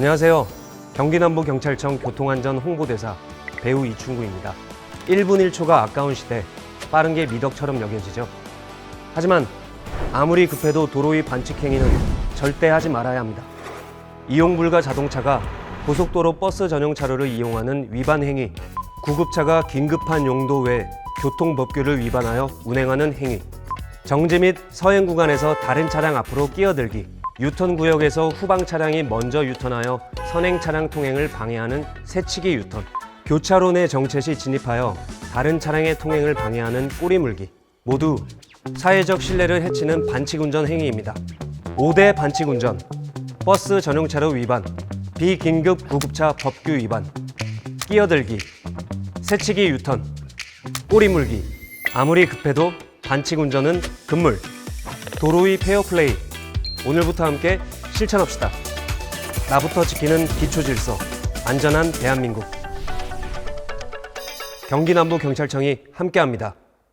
안녕하세요. 경기남부경찰청 교통안전 홍보대사 배우 이충구입니다. 1분 1초가 아까운 시대 빠른 게 미덕처럼 여겨지죠. 하지만 아무리 급해도 도로 위 반칙 행위는 절대 하지 말아야 합니다. 이용 불가 자동차가 고속도로 버스 전용 차로를 이용하는 위반 행위, 구급차가 긴급한 용도 외 교통법규를 위반하여 운행하는 행위, 정지 및 서행 구간에서 다른 차량 앞으로 끼어들기, 유턴 구역에서 후방 차량이 먼저 유턴하여 선행 차량 통행을 방해하는 새치기 유턴, 교차로 내 정체 시 진입하여 다른 차량의 통행을 방해하는 꼬리 물기, 모두 사회적 신뢰를 해치는 반칙 운전 행위입니다. 5대 반칙 운전, 버스 전용차로 위반, 비긴급 구급차 법규 위반, 끼어들기, 새치기 유턴, 꼬리 물기. 아무리 급해도 반칙 운전은 금물. 도로 위 페어플레이. 오늘부터 함께 실천합시다. 나부터 지키는 기초 질서. 안전한 대한민국. 경기남부경찰청이 함께합니다.